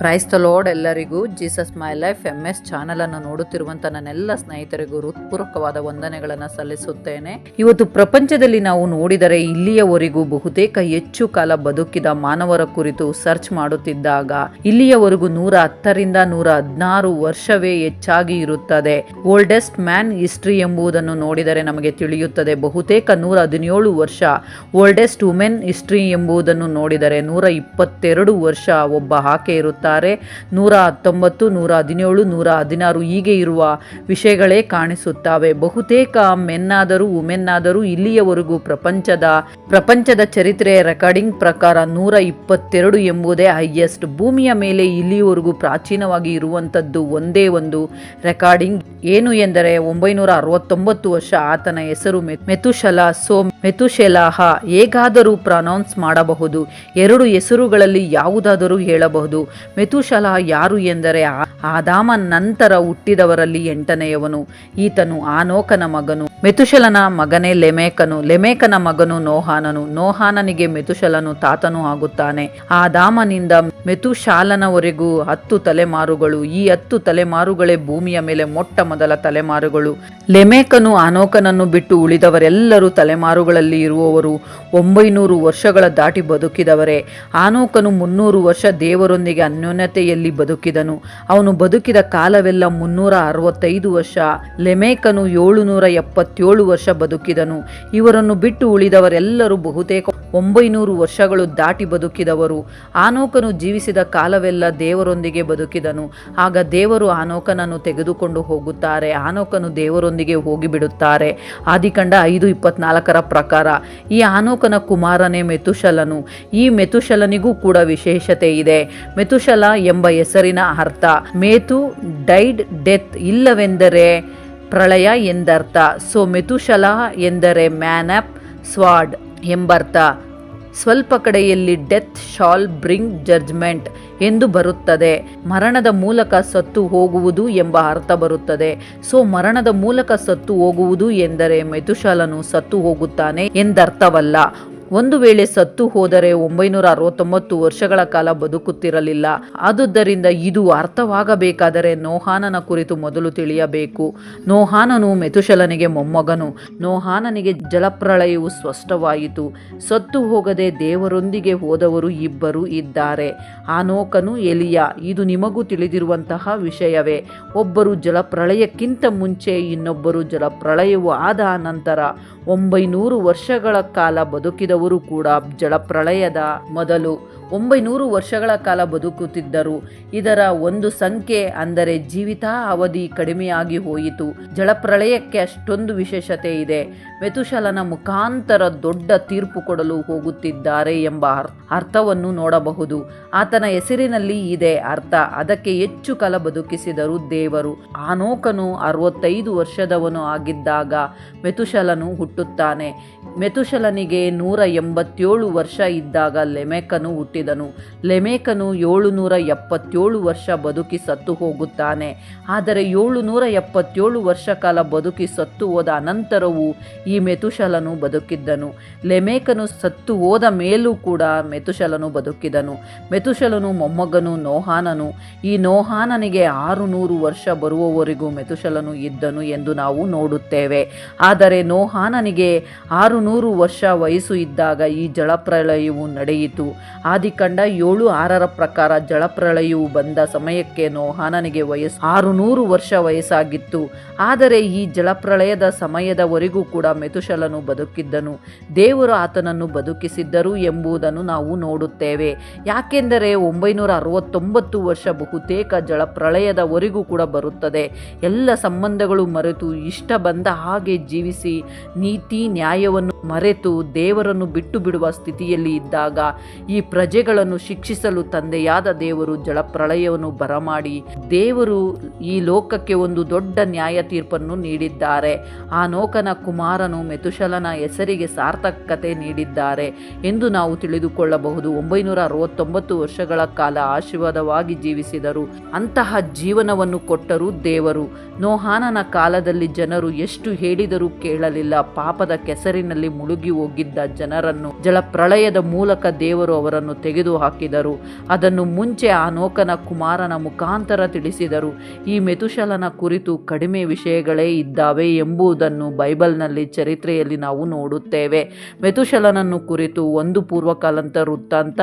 Price lord ಎಲ್ಲರಿಗೂ. Jesus my life M S channel ಅನ್ನು ನೋಡುತ್ತಿರುವಂತ ನನ್ನೆಲ್ಲ ಸ್ನೇಹಿತರಿಗೂ ಹೃತ್ಪೂರ್ವಕವಾದ ವಂದನೆಗಳನ್ನು ಸಲ್ಲಿಸುತ್ತೇನೆ. ಇವತ್ತು ಪ್ರಪಂಚದಲ್ಲಿ ನಾವು ನೋಡಿದರೆ ಇಲ್ಲಿಯವರೆಗೂ ಬಹುತೇಕ ಹೆಚ್ಚು ಕಾಲ ಬದುಕಿದ ಮಾನವರ ಕುರಿತು ಸರ್ಚ್ ಮಾಡುತ್ತಿದ್ದಾಗ ಇಲ್ಲಿಯವರೆಗೂ ನೂರ ಹತ್ತರಿಂದ ನೂರ ಹದಿನಾರು ವರ್ಷವೇ ಹೆಚ್ಚಾಗಿ ಇರುತ್ತದೆ. ಓಲ್ಡೆಸ್ಟ್ ಮ್ಯಾನ್ ಹಿಸ್ಟ್ರಿ ಎಂಬುದನ್ನು ನೋಡಿದರೆ ನಮಗೆ ತಿಳಿಯುತ್ತದೆ. ಬಹುತೇಕ ನೂರ ಹದಿನೇಳು ವರ್ಷ ಓಲ್ಡೆಸ್ಟ್ ವುಮೆನ್ ಹಿಸ್ಟ್ರಿ ಎಂಬುದನ್ನು ನೋಡಿದರೆ ನೂರ ಇಪ್ಪತ್ತೆರಡು ವರ್ಷ ಒಬ್ಬ ಆಕೆ ಇರುತ್ತಾರೆ ನೂರ ಹತ್ತೊಂಬತ್ತು, ನೂರ ಹದಿನೇಳು, ನೂರ ಹದಿನಾರು ಹೀಗೆ ಇರುವ ವಿಷಯಗಳೇ ಕಾಣಿಸುತ್ತವೆ. ಬಹುತೇಕ ಮೆನ್ನಾದರೂ ಉಮೆನ್ನಾದರೂ ಇಲ್ಲಿಯವರೆಗೂ ಪ್ರಪಂಚದ ಪ್ರಪಂಚದ ಚರಿತ್ರೆ ರೆಕಾರ್ಡಿಂಗ್ ಪ್ರಕಾರ ನೂರ ಇಪ್ಪತ್ತೆರಡು ಎಂಬುದೇ ಹೈಯೆಸ್ಟ್. ಭೂಮಿಯ ಮೇಲೆ ಇಲ್ಲಿಯವರೆಗೂ ಪ್ರಾಚೀನವಾಗಿ ಇರುವಂಥದ್ದು ಒಂದೇ ಒಂದು ರೆಕಾರ್ಡಿಂಗ್. ಏನು ಎಂದರೆ, ಒಂಬೈನೂರ ಅರವತ್ತೊಂಬತ್ತು ವರ್ಷ ಆತನ ಹೆಸರು ಮೆತುಶಲ ಸೋ, ಮೆತುಶೆಲಾಹ ಹೇಗಾದರೂ ಪ್ರನೌನ್ಸ್ ಮಾಡಬಹುದು. ಎರಡು ಹೆಸರುಗಳಲ್ಲಿ ಯಾವುದಾದರೂ ಹೇಳಬಹುದು. ಮೆತುಶಲ ಯಾರು ಎಂದರೆ ಆ- ಆದಾಮ ನಂತರ ಹುಟ್ಟಿದವರಲ್ಲಿ ಎಂಟನೆಯವನು. ಈತನು ಆನೋಕನ ಮಗನು. ಮೆತುಶಲನ ಮಗನೇ ಲೆಮೇಕನು. ಲೆಮೇಕನ ಮಗನು ನೋಹಾನನು. ನೋಹಾನನಿಗೆ ಮೆತುಶಲನು ತಾತನು ಆಗುತ್ತಾನೆ. ಆದಾಮನಿಂದ ಮೆತುಶಾಲನವರೆಗೂ ಹತ್ತು ತಲೆಮಾರುಗಳು. ಈ ಹತ್ತು ತಲೆಮಾರುಗಳೇ ಭೂಮಿಯ ಮೇಲೆ ಮೊಟ್ಟ ಮೊದಲ ತಲೆಮಾರುಗಳು. ಲೆಮೇಕನು ಆನೋಕನನ್ನು ಬಿಟ್ಟು ಉಳಿದವರೆಲ್ಲರೂ ತಲೆಮಾರುಗಳಲ್ಲಿ ಇರುವವರು. ಒಂಬೈನೂರು ವರ್ಷಗಳ ದಾಟಿ ಬದುಕಿದವರೇ. ಆನೋಕನು ಮುನ್ನೂರು ವರ್ಷ ದೇವರೊಂದಿಗೆ ಅನ್ಯೋನ್ಯತೆಯಲ್ಲಿ ಬದುಕಿದನು. ಅವನು ಬದುಕಿದ ಕಾಲವೆಲ್ಲ ಮುನ್ನೂರ ಅರವತ್ತೈದು ವರ್ಷ, ಲೆಮೇಕನು ಏಳುನೂರ ಎಪ್ಪತ್ತೇಳು ವರ್ಷ ಬದುಕಿದನು. ಇವರನ್ನು ಬಿಟ್ಟು ಉಳಿದವರೆಲ್ಲರೂ ಬಹುತೇಕ ಒಂಬೈನೂರು ವರ್ಷಗಳು ದಾಟಿ ಬದುಕಿದವರು. ಆನೋಕನು ಜೀವಿಸಿದ ಕಾಲವೆಲ್ಲ ದೇವರೊಂದಿಗೆ ಬದುಕಿದನು. ಆಗ ದೇವರು ಆನೋಕನನ್ನು ತೆಗೆದುಕೊಂಡು ಹೋಗುತ್ತಾರೆ. ಆನೋಕನು ದೇವರೊಂದಿಗೆ ಹೋಗಿಬಿಡುತ್ತಾರೆ. ಆದಿಕಂಡ ಐದು ಇಪ್ಪತ್ನಾಲ್ಕರ ಪ್ರಕಾರ, ಈ ಆನೋಕನ ಕುಮಾರನೇ ಮೆತುಶಲನು ಈ ಮೆತುಶಲನಿಗೂ ಕೂಡ ವಿಶೇಷತೆ ಇದೆ ಮೆತುಶಲ ಎಂಬ ಹೆಸರಿನ ಅರ್ಥ. ಮೇತು ಡೈಡ್ ಡೆತ್ ಇಲ್ಲವೆಂದರೆ ಪ್ರಳಯ ಎಂದರ್ಥ. ಸೊ ಮೆತುಶಲ ಎಂದರೆ ಮ್ಯಾನ್ ಅಪ್ ಸ್ವಾಡ್ ಎಂಬರ್ಥ. ಸ್ವಲ್ಪ ಕಡೆಯಲ್ಲಿ ಡೆತ್ ಶಾಲ್ ಬ್ರಿಂಗ್ ಜಡ್ಜ್ಮೆಂಟ್ ಎಂದು ಬರುತ್ತದೆ. ಮರಣದ ಮೂಲಕ ಸತ್ತು ಹೋಗುವುದು ಎಂಬ ಅರ್ಥ ಬರುತ್ತದೆ. ಸೊ ಮರಣದ ಮೂಲಕ ಸತ್ತು ಹೋಗುವುದು ಎಂದರೆ ಮೆತುಶಾಲನು ಸತ್ತು ಹೋಗುತ್ತಾನೆ ಎಂದರ್ಥವಲ್ಲ. ಒಂದು ವೇಳೆ ಸತ್ತು ಹೋದರೆ ಒಂಬೈನೂರ ಅರವತ್ತೊಂಬತ್ತು ವರ್ಷಗಳ ಕಾಲ ಬದುಕುತ್ತಿರಲಿಲ್ಲ. ಆದುದರಿಂದ ಇದು ಅರ್ಥವಾಗಬೇಕಾದರೆ ನೋಹಾನನ ಕುರಿತು ಮೊದಲು ತಿಳಿಯಬೇಕು. ನೋಹಾನನು ಮೆಥುಶಲನಿಗೆ ಮೊಮ್ಮಗನು. ನೋಹಾನನಿಗೆ ಜಲಪ್ರಳಯವು ಸ್ಪಷ್ಟವಾಯಿತು. ಸತ್ತು ಹೋಗದೆ ದೇವರೊಂದಿಗೆ ಹೋದವರು ಇಬ್ಬರು ಇದ್ದಾರೆ. ಆನೋಕನು ಎಲಿಯ, ಇದು ನಿಮಗೂ ತಿಳಿದಿರುವಂತಹ ವಿಷಯವೇ. ಒಬ್ಬರು ಜಲಪ್ರಳಯಕ್ಕಿಂತ ಮುಂಚೆ ಇನ್ನೊಬ್ಬರು ಜಲಪ್ರಳಯವು ಆದ ನಂತರ ಒಂಬೈನೂರು ವರ್ಷಗಳ ಕಾಲ ಬದುಕಿದವರು ಕೂಡ ಜಲಪ್ರಳಯದ ಮೊದಲು ಒಂಬೈನೂರು ವರ್ಷಗಳ ಕಾಲ ಬದುಕುತ್ತಿದ್ದರು. ಇದರ ಒಂದು ಸಂಖ್ಯೆ ಅಂದರೆ ಜೀವಿತಾ ಅವಧಿ ಕಡಿಮೆಯಾಗಿ ಹೋಯಿತು. ಜಲಪ್ರಳಯಕ್ಕೆ ಅಷ್ಟೊಂದು ವಿಶೇಷತೆ ಇದೆ. ಮೆತುಶಲನ ಮುಖಾಂತರ ದೊಡ್ಡ ತೀರ್ಪು ಕೊಡಲು ಹೋಗುತ್ತಿದ್ದಾರೆ ಎಂಬ ಅರ್- ಅರ್ಥವನ್ನು ನೋಡಬಹುದು. ಆತನ ಹೆಸರಿನಲ್ಲಿ ಇದೆ ಅರ್ಥ. ಅದಕ್ಕೆ ಹೆಚ್ಚು ಕಾಲ ಬದುಕಿಸಿದರು ದೇವರು. ಆನೋಕನು ಅರವತ್ತೈದು ವರ್ಷದವನು ಆಗಿದ್ದಾಗ ಮೆತುಶಲನು ಹುಟ್ಟುತ್ತಾನೆ. ಮೆತುಶಲನಿಗೆ ನೂರ ಎಂಬತ್ತೇಳು ವರ್ಷ ಇದ್ದಾಗ ಲೆಮೆಕನು ಹುಟ್ಟಿದನು. ಲೆಮೇಕನು ಏಳುನೂರ ಎಪ್ಪತ್ತೇಳು ವರ್ಷ ಬದುಕಿ ಸತ್ತು ಹೋಗುತ್ತಾನೆ. ಆದರೆ ಏಳುನೂರ ಎಪ್ಪತ್ತೇಳು ವರ್ಷ ಕಾಲ ಬದುಕಿ ಸತ್ತು ಹೋದ ಅನಂತರವೂ ಈ ಮೆತುಶಲನು ಬದುಕಿದ್ದನು. ಲೆಮೇಕನು ಸತ್ತು ಹೋದ ಮೇಲೂ ಕೂಡ ಮೆತುಶಲನು ಬದುಕಿದನು. ಮೆತುಶಲನು ಮೊಮ್ಮಗನು ನೋಹಾನನು. ಈ ನೋಹಾನನಿಗೆ ಆರು ನೂರು ವರ್ಷ ಬರುವವರೆಗೂ ಮೆತುಶಲನು ಇದ್ದನು ಎಂದು ನಾವು ನೋಡುತ್ತೇವೆ. ಆದರೆ ನೋಹಾನನಿಗೆ ಆರು ನೂರು ವರ್ಷ ವಯಸ್ಸು ಇದ್ದಾಗ ಈ ಜಲಪ್ರಳಯವು ನಡೆಯಿತು. ಆದಿಕಂಡ ಏಳು ಆರರ ಪ್ರಕಾರ ಜಲಪ್ರಳಯವು ಬಂದ ಸಮಯಕ್ಕೆ ನೋಹಾನನಿಗೆ ವಯಸ್ಸು ಆರು ನೂರು ವರ್ಷ ವಯಸ್ಸಾಗಿತ್ತು. ಆದರೆ ಈ ಜಲಪ್ರಳಯದ ಸಮಯದವರೆಗೂ ಕೂಡ ಮೆತುಶಲನು ಬದುಕಿದ್ದನು. ದೇವರು ಆತನನ್ನು ಬದುಕಿಸಿದ್ದರು ಎಂಬುದನ್ನು ನಾವು ನೋಡುತ್ತೇವೆ. ಯಾಕೆಂದರೆ ಒಂಬೈನೂರ ಅರವತ್ತೊಂಬತ್ತು ವರ್ಷ ಬಹುತೇಕ ಜಲಪ್ರಳಯದವರೆಗೂ ಕೂಡ ಬರುತ್ತದೆ. ಎಲ್ಲ ಸಂಬಂಧಗಳು ಮರೆತು ಇಷ್ಟ ಬಂದ ಹಾಗೆ ಜೀವಿಸಿ ನೀತಿ ನ್ಯಾಯವನ್ನು ಮರೆತು ದೇವರನ್ನು ಬಿಟ್ಟು ಬಿಡುವ ಸ್ಥಿತಿಯಲ್ಲಿ ಇದ್ದಾಗ ಈ ಪ್ರಜೆಗಳನ್ನು ಶಿಕ್ಷಿಸಲು ತಂದೆಯಾದ ದೇವರು ಜಲಪ್ರಳಯವನ್ನು ಬರಮಾಡಿ, ದೇವರು ಈ ಲೋಕಕ್ಕೆ ಒಂದು ದೊಡ್ಡ ನ್ಯಾಯ ತೀರ್ಪನ್ನು ನೀಡಿದ್ದಾರೆ. ಆ ನೋಕನ ಕುಮಾರನು ಮೆತುಶಲನ ಹೆಸರಿಗೆ ಸಾರ್ಥಕತೆ ನೀಡಿದ್ದಾರೆ ಎಂದು ನಾವು ತಿಳಿದುಕೊಳ್ಳಬಹುದು. ಒಂಬೈನೂರ ಅರವತ್ತೊಂಬತ್ತು ವರ್ಷಗಳ ಕಾಲ ಆಶೀರ್ವಾದವಾಗಿ ಜೀವಿಸಿದರು. ಅಂತಹ ಜೀವನವನ್ನು ಕೊಟ್ಟರು ದೇವರು. ನೋಹಾನನ ಕಾಲದಲ್ಲಿ ಜನರು ಎಷ್ಟು ಹೇಳಿದರೂ ಕೇಳಲಿಲ್ಲ. ಪಾಪದ ಕೆಸರಿನಲ್ಲಿ ಮುಳುಗಿ ಹೋಗಿದ್ದ ಜನರನ್ನು ಜಲಪ್ರಳಯದ ಮೂಲಕ ದೇವರು ಅವರನ್ನು ತೆಗೆದುಹಾಕಿದರು. ಅದನ್ನು ಮುಂಚೆ ಆ ನೋಕನ ಕುಮಾರನ ಮುಖಾಂತರ ತಿಳಿಸಿದರು. ಈ ಮೆತುಶಲನ ಕುರಿತು ಕಡಿಮೆ ವಿಷಯಗಳೇ ಇದ್ದಾವೆ ಎಂಬುದನ್ನು ಬೈಬಲ್ನಲ್ಲಿ ಚರಿತ್ರೆಯಲ್ಲಿ ನಾವು ನೋಡುತ್ತೇವೆ. ಮೆತುಶಲನನ್ನು ಕುರಿತು ಒಂದು ಪೂರ್ವಕಾಲಂತ ವೃತ್ತಾಂತ,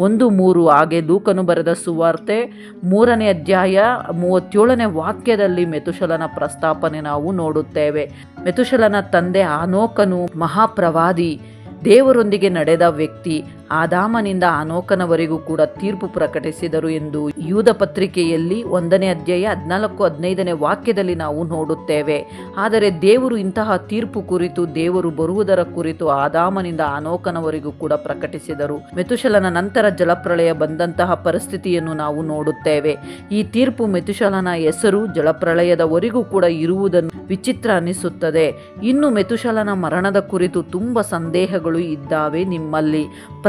ಒಂದು ಮೂರು ಹಾಗೆ ಲೂಕನು ಬರೆದ ಸುವಾರ್ತೆ, ಮೂರನೇ ಅಧ್ಯಾಯ ಮೂವತ್ತೇಳನೇ ವಾಕ್ಯದಲ್ಲಿ ಮೆತುಶಲನ ಪ್ರಸ್ತಾಪನೆ ನಾವು ನೋಡುತ್ತೇವೆ. ಮೆತುಶಲನ ತಂದೆ ಆನೋಕನು ಮಹಾಪ್ರವಾದಿ, ದೇವರೊಂದಿಗೆ ನಡೆದ ವ್ಯಕ್ತಿ ಆದಾಮನಿಂದ ಅನೋಕನವರೆಗೂ ಕೂಡ ತೀರ್ಪು ಪ್ರಕಟಿಸಿದರು ಎಂದು ಯೂದ ಪತ್ರಿಕೆಯಲ್ಲಿ ಒಂದನೇ ಅಧ್ಯಾಯ ಹದಿನಾಲ್ಕು ಹದಿನೈದನೇ ವಾಕ್ಯದಲ್ಲಿ ನಾವು ನೋಡುತ್ತೇವೆ. ಆದರೆ ದೇವರು ಇಂತಹ ತೀರ್ಪು ಕುರಿತು, ದೇವರು ಬರುವುದರ ಕುರಿತು ಆದಾಮನಿಂದ ಅನೋಕನವರೆಗೂ ಕೂಡ ಪ್ರಕಟಿಸಿದರು. ಮೆತುಶಲನ ನಂತರ ಜಲಪ್ರಳಯ ಬಂದಂತಹ ಪರಿಸ್ಥಿತಿಯನ್ನು ನಾವು ನೋಡುತ್ತೇವೆ. ಈ ತೀರ್ಪು ಮೆತುಶಲನ ಹೆಸರು ಜಲಪ್ರಳಯದವರೆಗೂ ಕೂಡ ಇರುವುದನ್ನು ವಿಚಿತ್ರ ಅನಿಸುತ್ತದೆ. ಇನ್ನು ಮೆತುಶಲನ ಮರಣದ ಕುರಿತು ತುಂಬ ಸಂದೇಹಗಳು ಇದ್ದಾವೆ ನಿಮ್ಮಲ್ಲಿ.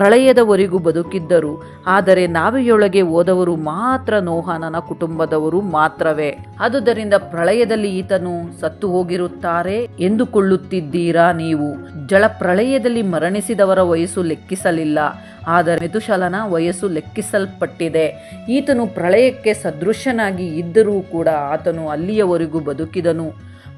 ಪ್ರಳಯದವರೆಗೂ ಬದುಕಿದ್ದರು. ಆದರೆ ನಾವೆಯೊಳಗೆ ಹೋದವರು ಮಾತ್ರ ನೋಹಾನನ ಕುಟುಂಬದವರು ಮಾತ್ರವೇ. ಅದುದರಿಂದ ಪ್ರಳಯದಲ್ಲಿ ಈತನು ಸತ್ತು ಹೋಗಿರುತ್ತಾರೆ ಎಂದುಕೊಳ್ಳುತ್ತಿದ್ದೀರಾ ನೀವು? ಜಳ ಪ್ರಳಯದಲ್ಲಿ ಮರಣಿಸಿದವರ ವಯಸ್ಸು ಲೆಕ್ಕಿಸಲಿಲ್ಲ. ಆದರೆ ಮೆದುಶಲನ ವಯಸ್ಸು ಲೆಕ್ಕಿಸಲ್ಪಟ್ಟಿದೆ. ಈತನು ಪ್ರಳಯಕ್ಕೆ ಸದೃಶನಾಗಿ ಇದ್ದರೂ ಕೂಡ ಆತನು ಅಲ್ಲಿಯವರೆಗೂ ಬದುಕಿದನು.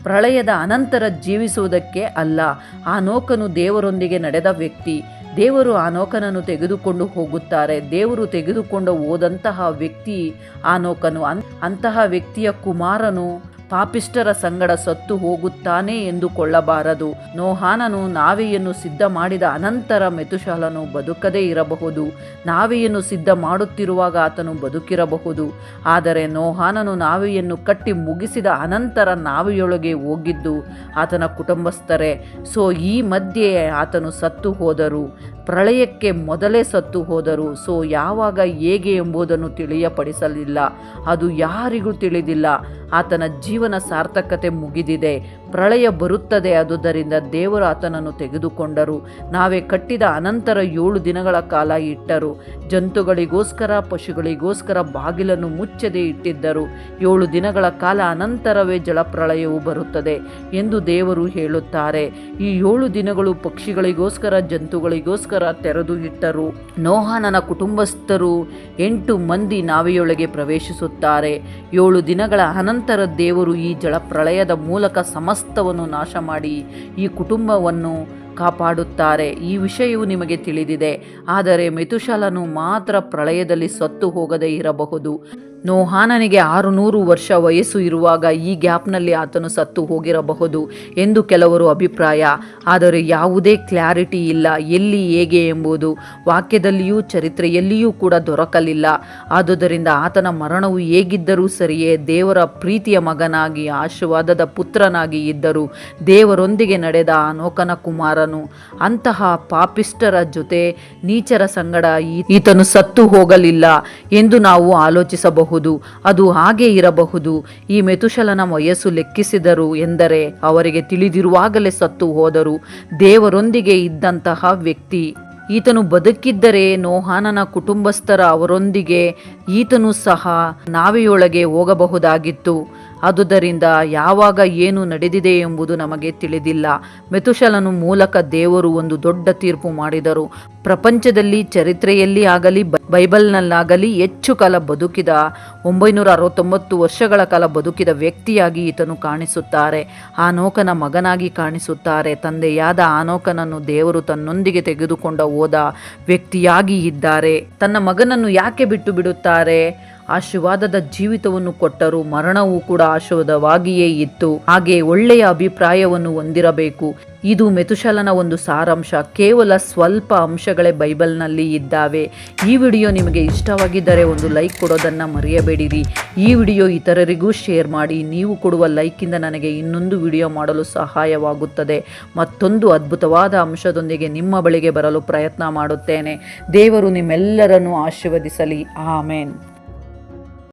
ಪ್ರಳಯದ ಅನಂತರ ಜೀವಿಸುವುದಕ್ಕೆ ಅಲ್ಲ, ಆ ನೋಕನು ದೇವರೊಂದಿಗೆ ನಡೆದ ವ್ಯಕ್ತಿ. ದೇವರು ಆ ನೌಕನನ್ನು ತೆಗೆದುಕೊಂಡು ಹೋಗುತ್ತಾರೆ. ದೇವರು ತೆಗೆದುಕೊಂಡು ಹೋದಂತಹ ವ್ಯಕ್ತಿ ಆ ನೌಕನು ಅಂತಹ ವ್ಯಕ್ತಿಯ ಕುಮಾರನು ಪಾಪಿಷ್ಟರ ಸಂಗಡ ಸತ್ತು ಹೋಗುತ್ತಾನೆ ಎಂದುಕೊಳ್ಳಬಾರದು. ನೋಹಾನನು ನಾವೆಯನ್ನು ಸಿದ್ಧ ಮಾಡಿದ ಅನಂತರ ಮೆತುಶಾಲನು ಬದುಕದೇ ಇರಬಹುದು. ನಾವೆಯನ್ನು ಸಿದ್ಧ ಮಾಡುತ್ತಿರುವಾಗ ಆತನು ಬದುಕಿರಬಹುದು. ಆದರೆ ನೋಹಾನನು ನಾವೆಯನ್ನು ಕಟ್ಟಿ ಮುಗಿಸಿದ ಅನಂತರ ನಾವೆಯೊಳಗೆ ಹೋಗಿದ್ದು ಆತನ ಕುಟುಂಬಸ್ಥರೇ, ಸೊ ಈ ಮಧ್ಯೆ ಆತನು ಸತ್ತು ಹೋದರು. ಪ್ರಳಯಕ್ಕೆ ಮೊದಲೇ ಸತ್ತು ಹೋದರು ಸೊ ಯಾವಾಗ ಹೇಗೆ ಎಂಬುದನ್ನು ತಿಳಿಯಪಡಿಸಲಿಲ್ಲ. ಅದು ಯಾರಿಗೂ ತಿಳಿದಿಲ್ಲ. ಆತನ ಜೀವನ ಸಾರ್ಥಕತೆ ಮುಗಿದಿದೆ. ಪ್ರಳಯ ಬರುತ್ತದೆ. ಆದುದರಿಂದ ದೇವರು ಆತನನ್ನು ತೆಗೆದುಕೊಂಡರು. ನಾವೇ ಕಟ್ಟಿದ ಅನಂತರ ಏಳು ದಿನಗಳ ಕಾಲ ಇಟ್ಟರು. ಜಂತುಗಳಿಗೋಸ್ಕರ, ಪಶುಗಳಿಗೋಸ್ಕರ ಬಾಗಿಲನ್ನು ಮುಚ್ಚದೆ ಇಟ್ಟಿದ್ದರು. ಏಳು ದಿನಗಳ ಕಾಲ ಅನಂತರವೇ ಜಲಪ್ರಳಯವು ಬರುತ್ತದೆ ಎಂದು ದೇವರು ಹೇಳುತ್ತಾರೆ. ಈ ಏಳು ದಿನಗಳು ಪಕ್ಷಿಗಳಿಗೋಸ್ಕರ, ಜಂತುಗಳಿಗೋಸ್ಕರ ತೆರೆದು ಇಟ್ಟರು. ನೋಹನನ ಕುಟುಂಬಸ್ಥರು ಎಂಟು ಮಂದಿ ನಾವೆಯೊಳಗೆ ಪ್ರವೇಶಿಸುತ್ತಾರೆ. ಏಳು ದಿನಗಳ ಅನಂತರ ದೇವರು ಈ ಜಲಪ್ರಳಯದ ಮೂಲಕ ಸಮಸ್ತವನ್ನು ನಾಶ ಮಾಡಿ ಈ ಕುಟುಂಬವನ್ನು ಕಾಪಾಡುತ್ತಾರೆ. ಈ ವಿಷಯವು ನಿಮಗೆ ತಿಳಿದಿದೆ. ಆದರೆ ಮೆತುಶಲನು ಮಾತ್ರ ಪ್ರಳಯದಲ್ಲಿ ಸತ್ತು ಹೋಗದೇ ಇರಬಹುದು. ನೋಹಾನನಿಗೆ ಆರು ನೂರು ವರ್ಷ ವಯಸ್ಸು ಇರುವಾಗ ಈ ಗ್ಯಾಪ್ನಲ್ಲಿ ಆತನು ಸತ್ತು ಹೋಗಿರಬಹುದು ಎಂದು ಕೆಲವರು ಅಭಿಪ್ರಾಯ. ಆದರೆ ಯಾವುದೇ ಕ್ಲಾರಿಟಿ ಇಲ್ಲ, ಎಲ್ಲಿ ಹೇಗೆ ಎಂಬುದು. ವಾಕ್ಯದಲ್ಲಿಯೂ ಚರಿತ್ರೆಯಲ್ಲಿಯೂ ಕೂಡ ದೊರಕಲಿಲ್ಲ. ಆದುದರಿಂದ ಆತನ ಮರಣವು ಹೇಗಿದ್ದರೂ ಸರಿಯೇ, ದೇವರ ಪ್ರೀತಿಯ ಮಗನಾಗಿ, ಆಶೀರ್ವಾದದ ಪುತ್ರನಾಗಿ ಇದ್ದರು ದೇವರೊಂದಿಗೆ ನಡೆದ ಅನೋಕನ ಕುಮಾರನು ಅಂತಹ ಪಾಪಿಷ್ಟರ ಜೊತೆ ನೀಚರ ಸಂಗಡ ಈತನು ಸತ್ತು ಹೋಗಲಿಲ್ಲ ಎಂದು ನಾವು ಆಲೋಚಿಸಬಹುದು. ಅದು ಹಾಗೆ ಇರಬಹುದು. ಈ ಮೆತುಶಲನ ವಯಸ್ಸು ಲೆಕ್ಕಿಸಿದರು ಎಂದರೆ ಅವರಿಗೆ ತಿಳಿದಿರುವಾಗಲೇ ಸತ್ತು ಹೋದರು. ದೇವರೊಂದಿಗೆ ಇದ್ದಂತಹ ವ್ಯಕ್ತಿ. ಈತನು ಬದುಕಿದ್ದರೆ ನೋಹಾನನ ಕುಟುಂಬಸ್ಥರ ಅವರೊಂದಿಗೆ ಈತನು ಸಹ ನಾವೆಯೊಳಗೆ ಹೋಗಬಹುದಾಗಿತ್ತು. ಆದುದರಿಂದ ಯಾವಾಗ ಏನು ನಡೆದಿದೆ ಎಂಬುದು ನಮಗೆ ತಿಳಿದಿಲ್ಲ. ಮೆತುಶಲನು ಮೂಲಕ ದೇವರು ಒಂದು ದೊಡ್ಡ ತೀರ್ಪು ಮಾಡಿದರು. ಪ್ರಪಂಚದಲ್ಲಿ ಚರಿತ್ರೆಯಲ್ಲಿ ಆಗಲಿ ಬೈಬಲ್ನಲ್ಲಾಗಲಿ ಹೆಚ್ಚು ಕಾಲ ಬದುಕಿದ ಒಂಬೈನೂರ ಅರವತ್ತೊಂಬತ್ತು ವರ್ಷಗಳ ಕಾಲ ಬದುಕಿದ ವ್ಯಕ್ತಿಯಾಗಿ ಈತನು ಕಾಣಿಸುತ್ತಾರೆ. ಆ ಆನೋಕನ ಮಗನಾಗಿ ಕಾಣಿಸುತ್ತಾರೆ. ತಂದೆಯಾದ ಆನೋಕನನ್ನು ದೇವರು ತನ್ನೊಂದಿಗೆ ತೆಗೆದುಕೊಂಡ ಹೋದ ವ್ಯಕ್ತಿಯಾಗಿ ಇದ್ದಾರೆ. ತನ್ನ ಮಗನನ್ನು ಯಾಕೆ ಬಿಟ್ಟು ಬಿಡುತ್ತಾರೆ? ಆಶೀರ್ವಾದದ ಜೀವಿತವನ್ನು ಕೊಟ್ಟರು ಮರಣವೂ ಕೂಡ ಆಶೀರ್ವಾದವಾಗಿಯೇ ಇತ್ತು. ಹಾಗೆ ಒಳ್ಳೆಯ ಅಭಿಪ್ರಾಯವನ್ನು ಹೊಂದಿರಬೇಕು. ಇದು ಮೆತುಶಲನ ಒಂದು ಸಾರಾಂಶ. ಕೇವಲ ಸ್ವಲ್ಪ ಅಂಶಗಳೇ ಬೈಬಲ್ನಲ್ಲಿ ಇದ್ದಾವೆ. ಈ ವಿಡಿಯೋ ನಿಮಗೆ ಇಷ್ಟವಾಗಿದ್ದರೆ ಒಂದು ಲೈಕ್ ಕೊಡೋದನ್ನು ಮರೆಯಬೇಡಿರಿ. ಈ ವಿಡಿಯೋ ಇತರರಿಗೂ ಶೇರ್ ಮಾಡಿ. ನೀವು ಕೊಡುವ ಲೈಕಿಂದ ನನಗೆ ಇನ್ನೊಂದು ವಿಡಿಯೋ ಮಾಡಲು ಸಹಾಯವಾಗುತ್ತದೆ. ಮತ್ತೊಂದು ಅದ್ಭುತವಾದ ಅಂಶದೊಂದಿಗೆ ನಿಮ್ಮ ಬಳಿಗೆ ಬರಲು ಪ್ರಯತ್ನ ಮಾಡುತ್ತೇನೆ. ದೇವರು ನಿಮ್ಮೆಲ್ಲರನ್ನು ಆಶೀರ್ವದಿಸಲಿ. ಆಮೇನ್.